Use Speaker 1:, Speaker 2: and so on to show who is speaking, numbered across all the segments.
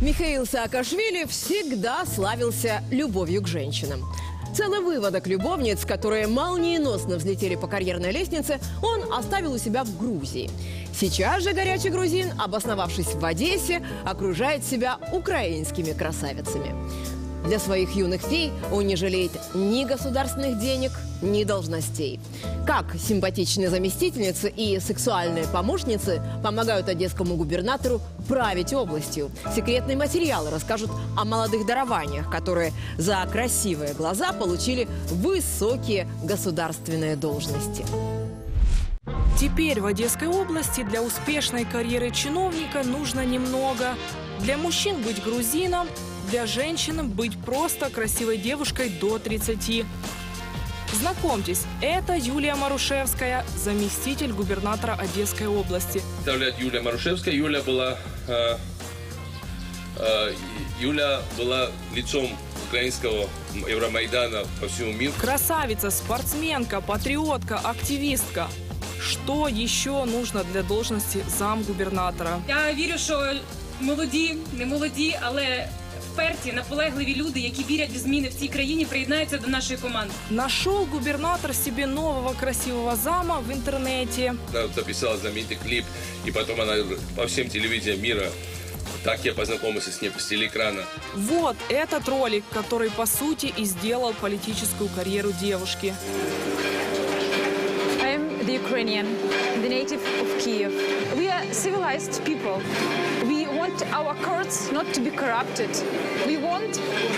Speaker 1: Михаил Саакашвили всегда славился любовью к женщинам. Целый выводок любовниц, которые молниеносно взлетели по карьерной лестнице, он оставил у себя в Грузии. Сейчас же горячий грузин, обосновавшись в Одессе, окружает себя украинскими красавицами. Для своих юных фей он не жалеет ни государственных денег, ни должностей. Как симпатичные заместительницы и сексуальные помощницы помогают одесскому губернатору править областью. Секретные материалы расскажут о молодых дарованиях, которые за красивые глаза получили высокие государственные должности.
Speaker 2: Теперь в Одесской области для успешной карьеры чиновника нужно немного. Для мужчин быть грузином, для женщин быть просто красивой девушкой до 30. Знакомьтесь, это Юлия Марушевская, заместитель губернатора Одесской области.
Speaker 3: представляет Юлия Марушевская. Юля была, э, э, Юля была лицом украинского Евромайдана по всему миру.
Speaker 2: Красавица, спортсменка, патриотка, активистка. Что еще нужно для должности замгубернатора?
Speaker 4: Я вірю, що молоді, не молоді, але вперті, наполегливі люди, які вірять в зміни в цій країні, приєднаються до нашої команди.
Speaker 2: Нашел губернатор себе нового красивого зама в интернете.
Speaker 3: Она записала знаменитый клип, и потом она по всем телевидениям мира. Так я познакомился с ней по телеэкрана.
Speaker 2: Вот этот ролик, который по сути и сделал политическую карьеру девушки.
Speaker 5: I'm the Ukrainian, the native of Kiev. We are civilized people. Our courts not to be corrupted. We want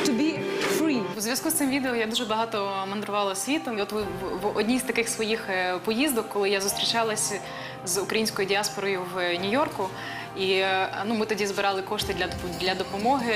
Speaker 5: to be free.
Speaker 6: У зв'язку з цим відео я дуже багато мандрувала світом. І от ви в- в одній з таких своїх е, поїздок, коли я зустрічалася з українською діаспорою в Нью-Йорку, і е, ну ми тоді збирали кошти для для допомоги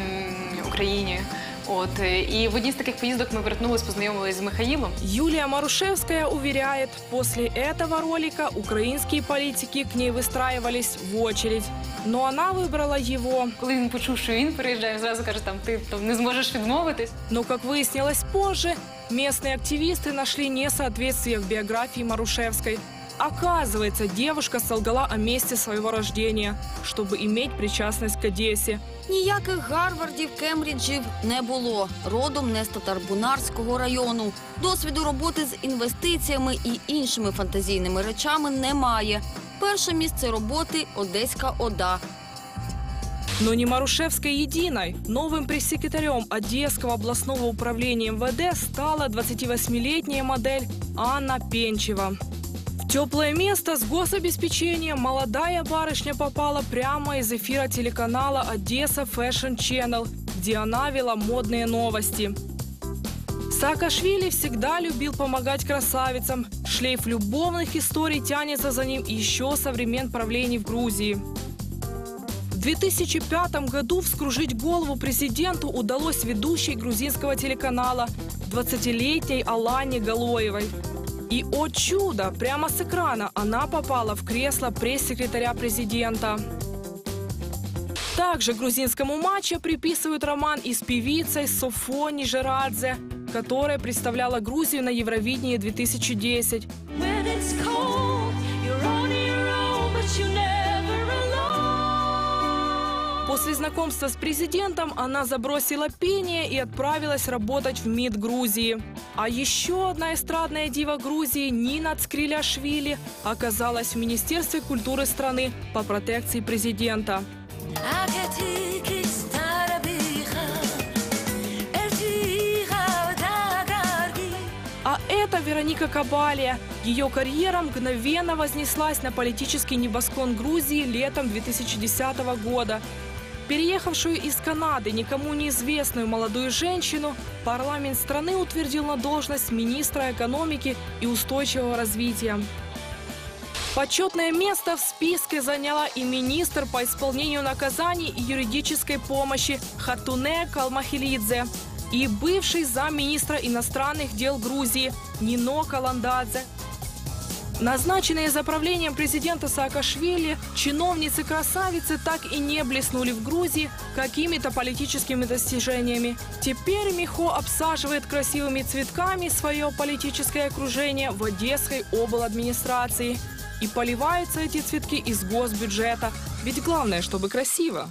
Speaker 6: м, Україні. От е, і в одній з таких поїздок ми вернулись, познайомились з Михаїлом.
Speaker 2: Юлия Марушевская уверяет, после этого ролика украинские политики к ней выстраивались в очередь. Но она выбрала его.
Speaker 6: Коли він почув, що він переїжджає, зразу каже, там ти там, не зможеш відмовитись.
Speaker 2: Но, как выяснилось позже, местные активисты нашли несоответствие в биографии Марушевской. Оказывается, девушка солгала о месте своего рождения, чтобы иметь причастность к Одессе.
Speaker 7: Ніяких Гарвардів, Кембриджів не було. Родом не з Татарбунарського району. Досвіду роботи з інвестиціями і іншими фантазійними речами немає. Перше місце роботи Одеська ОДА.
Speaker 2: Но не Марушевской единой. Новым пресс-секретарем Одесского областного управления МВД стала 28-летняя модель Анна Пенчева. В теплое место с гособеспечением молодая барышня попала прямо из эфира телеканала «Одесса Fashion Channel», где она вела модные новости. Саакашвили всегда любил помогать красавицам. Шлейф любовных историй тянется за ним еще со времен правления в Грузии. В 2005 году вскружить голову президенту удалось ведущей грузинского телеканала 20-летней Алане Галоевой. И, о чудо, прямо с экрана она попала в кресло пресс-секретаря президента. Также грузинскому матчу приписывают роман и с певицей Софони Жерадзе, которая представляла Грузию на Евровидении 2010. После знакомства с президентом она забросила пение и отправилась работать в МИД Грузии. А еще одна эстрадная дива Грузии Нина Цкриляшвили оказалась в Министерстве культуры страны по протекции президента. А это Вероника Кабалия. Ее карьера мгновенно вознеслась на политический небосклон Грузии летом 2010 года. Переехавшую из Канады никому неизвестную молодую женщину парламент страны утвердил на должность министра экономики и устойчивого развития. Почетное место в списке заняла и министр по исполнению наказаний и юридической помощи Хатуне Калмахилидзе и бывший замминистра иностранных дел Грузии Нино Каландадзе. Назначенные за правлением президента Саакашвили, чиновницы-красавицы так и не блеснули в Грузии какими-то политическими достижениями. Теперь Михо обсаживает красивыми цветками свое политическое окружение в Одесской обладминистрации. И поливаются эти цветки из госбюджета. Ведь главное, чтобы красиво.